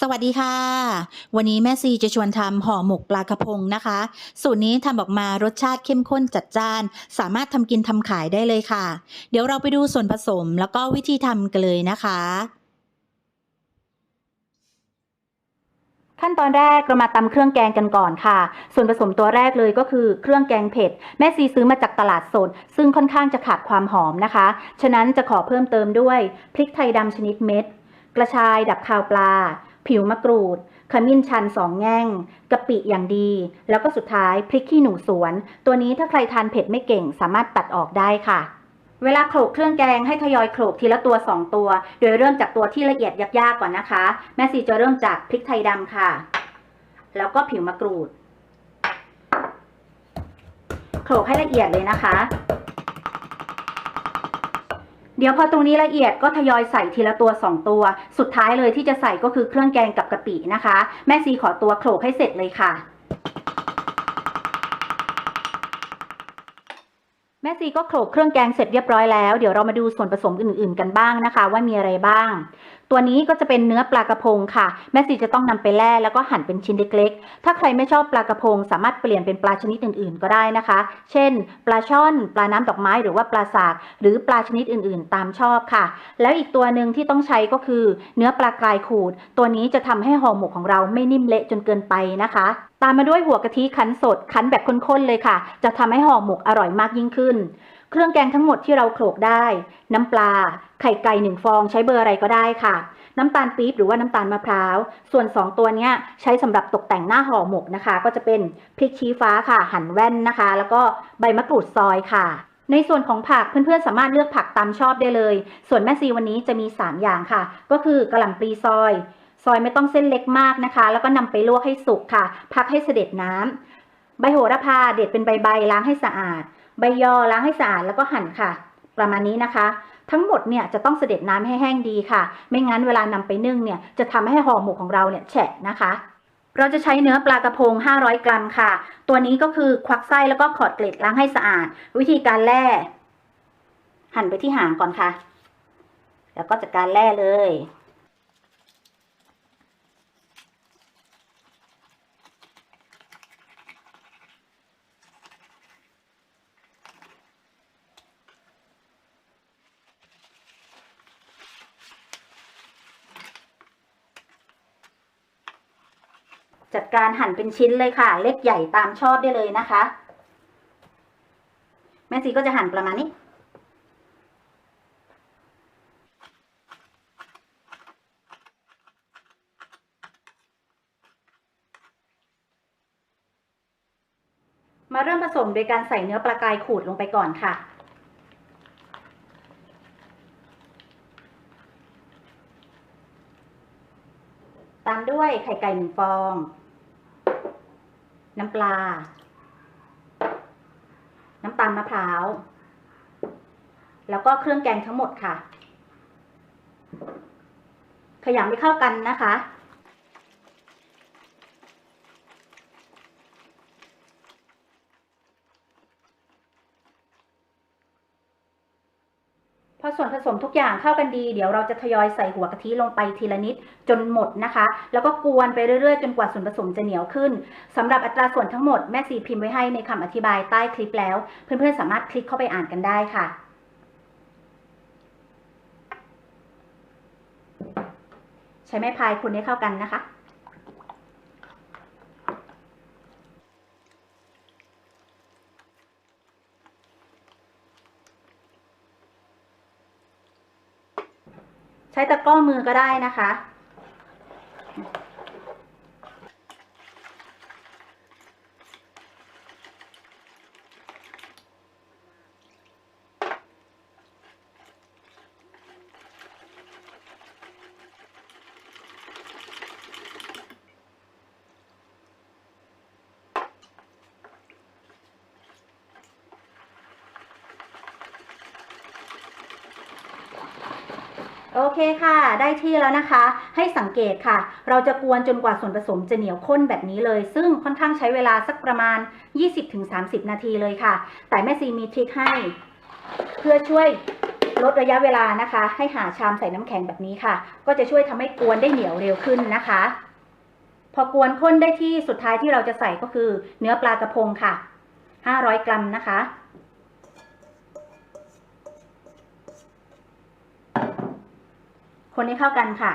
สวัสดีค่ะ วันนี้แม่ซีจะชวนทำห่อหมกปลากระพงนะคะ สูตรนี้ทำออกมารสชาติเข้มข้นจัดจ้าน สามารถทำกินทำขายได้เลยค่ะ เดี๋ยวเราไปดูส่วนผสมแล้วก็วิธีทำกันเลยนะคะ ขั้นตอนแรกเรามาตำเครื่องแกงกันก่อนค่ะ ส่วนผสมตัวแรกเลยก็คือเครื่องแกงเผ็ด แม่ซีซื้อมาจากตลาดสด ซึ่งค่อนข้างจะขาดความหอมนะคะ ฉะนั้นจะขอเพิ่มเติมด้วยพริกไทยดำชนิดเม็ด กระชายดับคาวปลา ผิวมะกรูด ขมิ้นชันสองแง่งกะปิอย่างดี แล้วก็สุดท้ายพริกขี้หนูสวน ตัวนี้ถ้าใครทานเผ็ดไม่เก่งสามารถตัดออกได้ค่ะเวลาโขลกเครื่องแกงให้ทยอยโขลกทีละตัว 2 ตัว โดยเริ่มจากตัวที่ละเอียดยากๆก่อนนะคะ แม่ซีจะเริ่มจากพริกไทยดำค่ะ แล้วก็ผิวมะกรูด โขลกให้ละเอียดเลยนะคะ เดี๋ยวพอตรงนี้ละเอียดก็ทยอยใส่ทีละตัว 2 ตัว สุดท้ายเลยที่จะใส่ก็คือเครื่องแกงกับกะปินะคะ แม่ซีขอตัวโขลกให้เสร็จเลยค่ะ แม่ซีก็โขลกเครื่องแกงเสร็จเรียบร้อยแล้ว เดี๋ยวเรามาดูส่วนผสมอื่นๆ กันบ้างนะคะ ว่ามีอะไรบ้าง ตัวนี้ก็จะเป็นเนื้อปลากระพงค่ะ แม่ซีจะต้องนำไปแล่แล้วก็หั่นเป็นชิ้นเล็กๆ ถ้าใครไม่ชอบปลากระพง สามารถเปลี่ยนเป็นปลาชนิดอื่นๆ ก็ได้นะคะ เช่น ปลาช่อน ปลาน้ำดอกไม้หรือว่าปลาสาก หรือปลาชนิดอื่นๆ ตามชอบค่ะ แล้วอีกตัวหนึ่งที่ต้องใช้ก็คือ เนื้อปลากรายขูด ตัวนี้จะทำให้ห่อหมกของเราไม่นิ่มเละจนเกินไปนะคะ ตามมาด้วยหัวกะทิคั้นสดคั้นแบบข้นๆเลยค่ะ จะทำให้ห่อหมกอร่อยมากยิ่งขึ้น เครื่องแกงทั้งหมดที่เราโขลกได้ น้ำปลา ไข่ไก่หนึ่งฟองใช้เบอร์อะไรก็ได้ค่ะ น้ำตาลปี๊บหรือว่าน้ำตาลมะพร้าว ส่วน 2 ตัวนี้ใช้สำหรับตกแต่งหน้าห่อหมกนะคะ ก็จะเป็นพริกชี้ฟ้าค่ะ หั่นแว่นนะคะ แล้วก็ใบมะกรูดซอยค่ะในส่วนของผักเพื่อนๆสามารถเลือกผักตามชอบได้เลย ส่วนแม่ซีวันนี้จะมี 3 อย่างค่ะ ก็คือกระหล่ำปลีซอย ซอยไม่ต้องเส้นเล็กมากนะคะ แล้วก็นำไปลวกให้สุกค่ะ พักให้เสด็จน้ำใบโหระพาเด็ดเป็นใบๆล้างให้สะอาด ใบยอล้างให้สะอาดแล้วก็หั่นค่ะ ประมาณนี้นะคะ ทั้งหมดเนี่ยจะต้องเสด็จน้ำให้แห้งดีค่ะ ไม่งั้นเวลานำไปนึ่งเนี่ยจะทำให้ห่อหมกของเราเนี่ยแฉะนะคะเราจะใช้เนื้อปลากระพง 500 กรัมค่ะ ตัวนี้ก็คือควักไส้แล้วก็ขอดเกล็ดล้างให้สะอาด วิธีการแล่ หั่นไปที่หางก่อนค่ะ แล้วก็จัดการแล่เลย จัดการหั่นเป็นชิ้นเลยค่ะ เล็กใหญ่ตามชอบได้เลยนะคะ แม่ซีก็จะหั่นประมาณนี้ มาเริ่มผสมโดยการใส่เนื้อปลากายขูดลงไปก่อนค่ะตามด้วยไข่ไก่หนึ่งฟอง น้ำปลา น้ำตาลมะพร้าว แล้วก็เครื่องแกงทั้งหมดค่ะ ขยำให้เข้ากันนะคะ พอส่วนผสมทุกอย่างเข้ากันดี เดี๋ยวเราจะทยอยใส่หัวกะทิลงไปทีละนิดจนหมดนะคะ แล้วก็กวนไปเรื่อยๆ จนกว่าส่วนผสมจะเหนียวขึ้นสำหรับอัตราส่วนทั้งหมดแม่ซีพิมพ์ไว้ให้ในคำอธิบายใต้คลิปแล้ว เพื่อนๆสามารถคลิกเข้าไปอ่านกันได้ค่ะใช้ไม้พายคนให้เข้ากันนะคะ ใช้ตะกร้อมือก็ได้นะคะ โอเคค่ะ ได้ที่แล้วนะคะ ให้สังเกตค่ะ เราจะกวนจนกว่าส่วนผสมจะเหนียวข้นแบบนี้เลย ซึ่งค่อนข้างใช้เวลาสักประมาณ 20-30 นาทีเลยค่ะ แต่แม่ซีมีทริคให้ เพื่อช่วยลดระยะเวลานะคะ ให้หาชามใส่น้ำแข็งแบบนี้ค่ะ ก็จะช่วยทำให้กวนได้เหนียวเร็วขึ้นนะคะ พอกวนข้นได้ที่สุดท้ายที่เราจะใส่ก็คือ เนื้อปลากระพงค่ะ 500 กรัมนะคะ คนให้เข้ากันค่ะ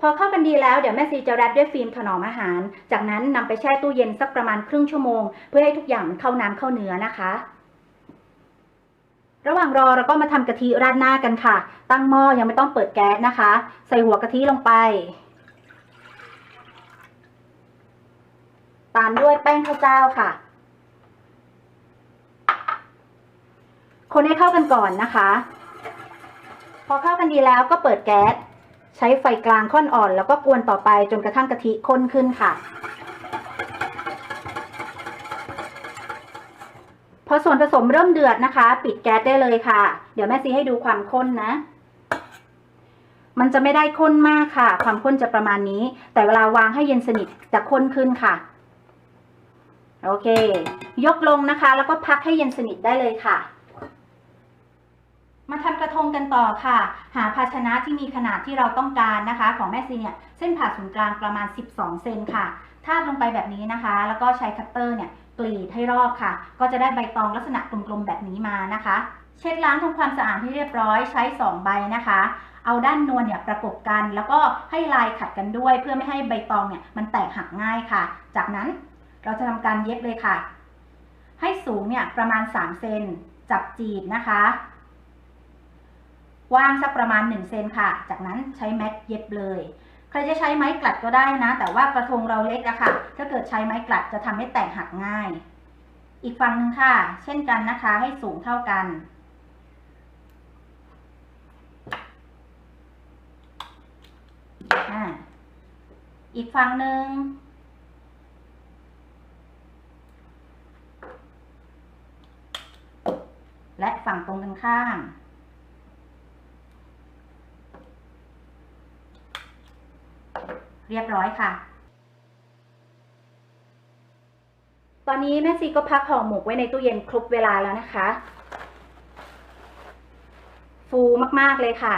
พอเข้ากันดีแล้วเดี๋ยวแม่ซีจะแรปด้วยฟิล์มถนอมอาหาร จากนั้นนำไปแช่ตู้เย็นสักประมาณครึ่งชั่วโมง เพื่อให้ทุกอย่างมันเข้าน้ำเข้าเนื้อนะคะระหว่างรอเราก็มาทำกะทิราดหน้ากันค่ะ ตั้งหม้อยังไม่ต้องเปิดแก๊สนะคะ ใส่หัวกะทิลงไป ตามด้วยแป้งข้าวเจ้าค่ะ คนให้เข้ากันก่อนนะคะ พอเข้ากันดีแล้วก็เปิดแก๊สใช้ไฟกลางค่อนอ่อน แล้วก็กวนต่อไปจนกระทั่งกะทิข้นขึ้นค่ะ พอส่วนผสมเริ่มเดือดนะคะ ปิดแก๊สได้เลยค่ะ เดี๋ยวแม่ซีให้ดูความข้นนะ มันจะไม่ได้ข้นมากค่ะ ความข้นจะประมาณนี้ แต่เวลาวางให้เย็นสนิทจะข้นขึ้นค่ะ โอเค ยกลงนะคะ แล้วก็พักให้เย็นสนิทได้เลยค่ะ มาทำกระทงกันต่อค่ะ หาภาชนะที่มีขนาดที่เราต้องการนะคะ ของแม่ซีเนี่ยเส้นผ่าศูนย์กลางประมาณ 12 เซนค่ะทาบลงไปแบบนี้นะคะ แล้วก็ใช้คัตเตอร์เนี่ยกรีดให้รอบค่ะ ก็จะได้ใบตองลักษณะกลมๆแบบนี้มานะคะ เช็ดล้างทำความสะอาดให้เรียบร้อยใช้ 2 ใบนะคะ เอาด้านนวลเนี่ยประกบกัน แล้วก็ให้ลายขัดกันด้วย เพื่อไม่ให้ใบตองเนี่ยมันแตกหักง่ายค่ะ จากนั้น เราจะทำการเย็บเลยค่ะ ให้สูงเนี่ยประมาณ 3 เซนจับจีบนะคะกว้างสักประมาณ 1 เซนค่ะ จากนั้นใช้แม็กเย็บเลย ใครจะใช้ไม้กลัดก็ได้นะ แต่ว่ากระทงเราเล็กอะค่ะ ถ้าเกิดใช้ไม้กลัดจะทำให้แตกหักง่าย อีกฝั่งหนึ่งค่ะ เช่นกันนะคะ ให้สูงเท่ากันอ่าอีกฝั่งหนึ่ง และฝั่งตรงกันข้ามเรียบร้อยค่ะ ตอนนี้แม่ซีก็พักห่อหมกไว้ในตู้เย็นครบเวลาแล้วนะคะ ฟูมากๆเลยค่ะ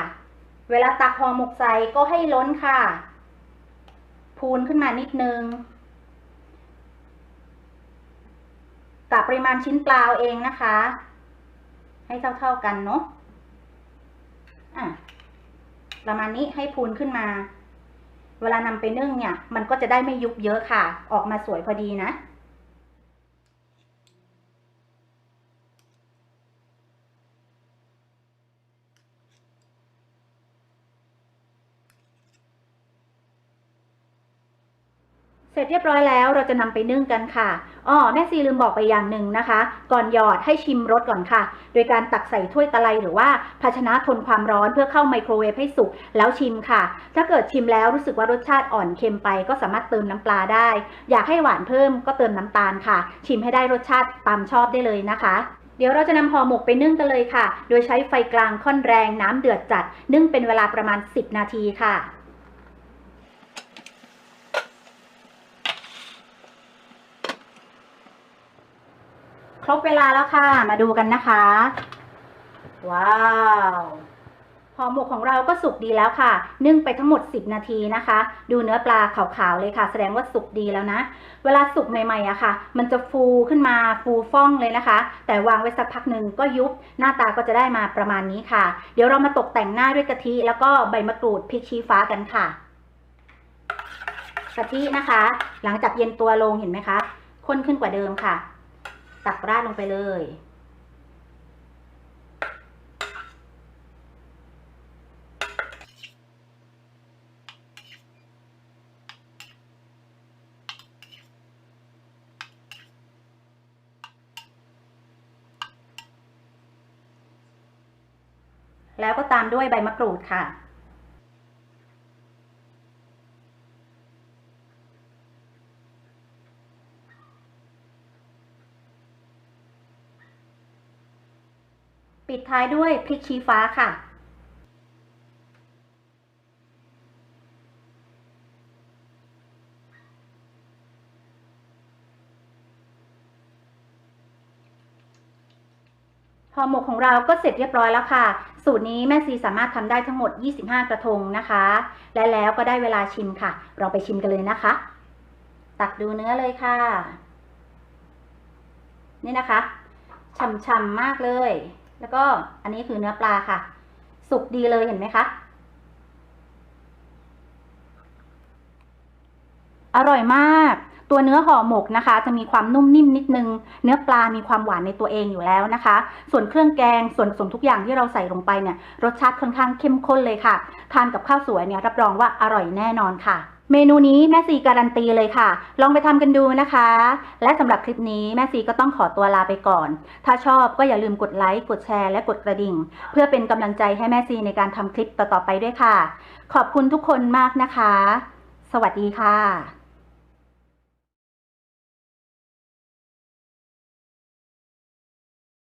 เวลาตักห่อหมกใส่ก็ให้ล้นค่ะ พูนขึ้นมานิดนึงกะปริมาณชิ้นปลาเองนะคะ ให้เท่าๆกันเนาะอะประมาณนี้ให้พูนขึ้นมา เวลานำไปนึ่งเนี่ย มันก็จะได้ไม่ยุบเยอะค่ะ ออกมาสวยพอดีนะ เสร็จเรียบร้อยแล้วเราจะนำไปนึ่งกันค่ะอ้อแม่ซีลืมบอกไปอย่างหนึ่งนะคะ ก่อนหยอดให้ชิมรสก่อนค่ะ โดยการตักใส่ถ้วยตะไลหรือว่าภาชนะทนความร้อนเพื่อเข้าไมโครเวฟให้สุกแล้วชิมค่ะ ถ้าเกิดชิมแล้วรู้สึกว่ารสชาติอ่อนเค็มไป ก็สามารถเติมน้ำปลาได้ อยากให้หวานเพิ่มก็เติมน้ำตาลค่ะ ชิมให้ได้รสชาติตามชอบได้เลยนะคะเดี๋ยวเราจะนำห่อหมกไปนึ่งกันเลยค่ะ โดยใช้ไฟกลางค่อนแรงน้ำเดือดจัด นึ่งเป็นเวลาประมาณ 10 นาทีค่ะ ครบเวลาแล้วค่ะ มาดูกันนะคะ ว้าวห่อหมกของเราก็สุกดีแล้วค่ะ นึ่งไปทั้งหมด 10 นาทีนะคะ ดูเนื้อปลาขาวๆเลยค่ะ แสดงว่าสุกดีแล้วนะ เวลาสุกใหม่ๆอะค่ะ มันจะฟูขึ้นมาฟูฟ่องเลยนะคะ แต่วางไว้สักพักหนึ่งก็ยุบ หน้าตาก็จะได้มาประมาณนี้ค่ะ เดี๋ยวเรามาตกแต่งหน้าด้วยกะทิ แล้วก็ใบมะกรูดพริกชี้ฟ้ากันค่ะ กะทินะคะ หลังจากเย็นตัวลงเห็นไหมคะข้นขึ้นกว่าเดิมค่ะ ตักราดลงไปเลย แล้วก็ตามด้วยใบมะกรูดค่ะ ปิดท้ายด้วยพริกชี้ฟ้าค่ะพอหมกของเราก็เสร็จเรียบร้อยแล้วค่ะ สูตรนี้แม่ซีสามารถทำได้ทั้งหมด 25 กระทงนะคะ และแล้วก็ได้เวลาชิมค่ะ เราไปชิมกันเลยนะคะ ตักดูเนื้อเลยค่ะ นี่นะคะฉ่ำๆมากเลย แล้วก็อันนี้คือเนื้อปลาค่ะ สุกดีเลยเห็นไหมคะ อร่อยมาก ตัวเนื้อห่อหมกนะคะ จะมีความนุ่มนิ่มนิดนึง เนื้อปลามีความหวานในตัวเองอยู่แล้วนะคะ ส่วนเครื่องแกงส่วนผสมทุกอย่างที่เราใส่ลงไปเนี่ย รสชาติค่อนข้างเข้มข้นเลยค่ะ ทานกับข้าวสวยเนี่ยรับรองว่าอร่อยแน่นอนค่ะ เมนูนี้แม่ซีการันตีเลยค่ะ ลองไปทำกันดูนะคะ และสำหรับคลิปนี้แม่ซีก็ต้องขอตัวลาไปก่อน ถ้าชอบก็อย่าลืมกดไลค์ กดแชร์ และกดกระดิ่ง เพื่อเป็นกำลังใจให้แม่ซีในการทำคลิปต่อๆไปด้วยค่ะ ขอบคุณทุกคนมากนะคะ สวัสดีค่ะ